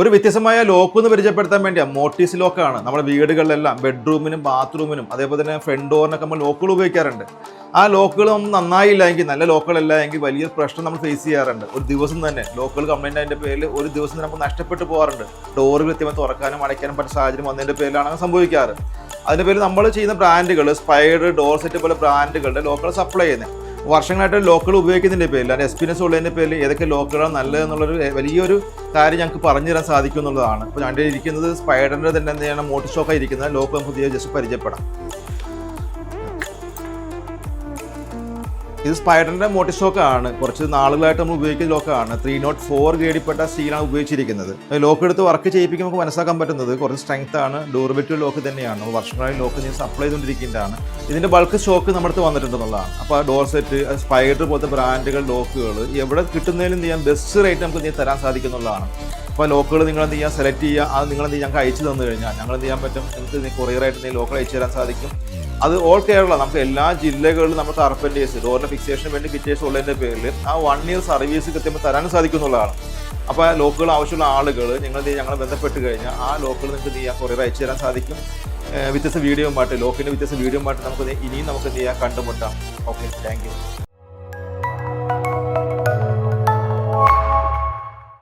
ഒരു വ്യത്യസ്തമായ ലോക്ക് എന്ന് പരിചയപ്പെടുത്താൻ വേണ്ടിയാണ് മോട്ടീസ് ലോക്കാണ്. നമ്മുടെ വീടുകളിലെല്ലാം ബെഡ്റൂമിനും ബാത്റൂമിനും അതേപോലെ തന്നെ ഫ്രണ്ട് ഡോറിനൊക്കെ നമ്മൾ ലോക്കുകൾ ഉപയോഗിക്കാറുണ്ട്. ആ ലോക്കുകൾ നമ്മൾ നന്നായില്ല എങ്കിൽ നല്ല ലോക്കുകളല്ല എങ്കിൽ വലിയ പ്രശ്നം നമ്മൾ ഫേസ് ചെയ്യാറുണ്ട്. ഒരു ദിവസം തന്നെ ലോക്കുകൾ കംപ്ലൈന്റ് അതിന്റെ പേരിൽ ഒരു ദിവസം തന്നെ നമുക്ക് നഷ്ടപ്പെട്ടു പോകാറുണ്ട്. ഡോറ് കൃത്യമായി തുറക്കാനും അടയ്ക്കാനും പറ്റുന്ന സാഹചര്യം വന്നതിന്റെ പേരിലാണ് സംഭവിക്കാറ്. അതിന്റെ പേരിൽ നമ്മൾ ചെയ്യുന്ന ബ്രാൻഡുകൾ സ്പൈഡ് ഡോർ സെറ്റ് പോലെ ബ്രാൻഡുകളുടെ ലോക്കുകൾ സപ്ലൈ ചെയ്യുന്നത് വർഷങ്ങളായിട്ട് ലോക്കുകൾ ഉപയോഗിക്കുന്നതിന്റെ പേരിൽ. അതിന്റെ എക്സ്പീരിയൻസ് ഉള്ളതിന്റെ പേരിൽ ഏതൊക്കെ ലോക്കുകളാണ് നല്ലതെന്നുള്ളൊരു വലിയൊരു കാര്യം ഞങ്ങൾക്ക് പറഞ്ഞു തരാൻ സാധിക്കും എന്നുള്ളതാണ്. അപ്പോൾ ഞാൻ ഇരിക്കുന്നത് സ്പൈഡറിന്റെ തന്നെ എന്താണ് മോട്ടർ ഷോക്കായി ഇരിക്കുന്ന ലോക്ക് നമുക്ക് ജസ്റ്റ് പരിചയപ്പെടാം. ഇത് സ്പൈഡറിന്റെ മോട്ടി ആണ് കുറച്ച് നാളുകളായിട്ട് നമ്മൾ ഉപയോഗിക്കുന്ന ലോക്കാണ്. ത്രീ നോട്ട് ഫോർ ഗ്രേഡിൽപ്പെട്ട സ്റ്റീലാണ് ഉപയോഗിച്ചിരിക്കുന്നത്. ലോക്ക് എടുത്ത് വർക്ക് ചെയ്യിപ്പിക്കുമ്പോൾ നമുക്ക് മനസ്സിലാക്കാൻ പറ്റുന്നത് കുറച്ച് സ്ട്രെങ്ത് ആണ്. ഡ്യൂറബിലിറ്റി ലോക്ക് തന്നെയാണ്. വർഷങ്ങളായി ലോക്ക് നീ സപ്ലൈ ചെയ്തുകൊണ്ടിരിക്കുന്നതാണ് ഇതിന്റെ ബൾക്ക് സ്റ്റോക്ക് നമ്മുടെ അടുത്ത് വന്നിട്ടുണ്ടെന്നുള്ളതാണ്. അപ്പോൾ ഡോർ സെറ്റ് സ്പൈഡർ പോലത്തെ ബ്രാൻഡുകൾ ലോക്കുകൾ എവിടെ കിട്ടുന്നതിലും ചെയ്യാൻ ബെസ്റ്റ് റേറ്റ് നമുക്ക് നീ തരാൻ സാധിക്കുന്നുള്ളതാണ്. അപ്പോൾ ലോക്കുകൾ നിങ്ങൾ എന്ത് ചെയ്യാം? സെലക്ട് ചെയ്യുക. അത് നിങ്ങൾ എന്ത് ഞങ്ങൾക്ക് അയച്ചു തന്നു കഴിഞ്ഞാൽ ഞങ്ങൾ എന്ത് ചെയ്യാൻ പറ്റും? നിങ്ങൾക്ക് കൊറിയറായിട്ട് നീ ലോക്കൽ അയച്ചു തരാൻ സാധിക്കും. അത് ഓൾ കേരള നമുക്ക് എല്ലാ ജില്ലകളിലും നമ്മൾ സർപ്പന്റേഴ്സ് ഡോറിന്റെ ഫിക്സേഷന് വേണ്ടി ഫിറ്റേഴ്സ് ഉള്ളതിന്റെ പേരിൽ ആ വൺ ഇയർ സർവീസ് കൃത്യമായി തരാൻ സാധിക്കുന്നുള്ളതാണ്. അപ്പോൾ ആ ലോക്കുകൾ ആവശ്യമുള്ള ആളുകൾ നിങ്ങൾ ഞങ്ങളെ ബന്ധപ്പെട്ട് കഴിഞ്ഞാൽ ആ ലോക്കുകൾ നിങ്ങൾക്ക് എന്ത് ചെയ്യാം? കൊറിയർ അയച്ചു തരാൻ സാധിക്കും. വ്യത്യസ്ത വീഡിയോയുമായിട്ട് ലോക്കിന്റെ വ്യത്യസ്ത വീഡിയോയുമായിട്ട് നമുക്ക് ഇനിയും നമുക്ക് എന്ത് ചെയ്യാം? കണ്ടുമുട്ടാം. Okay thank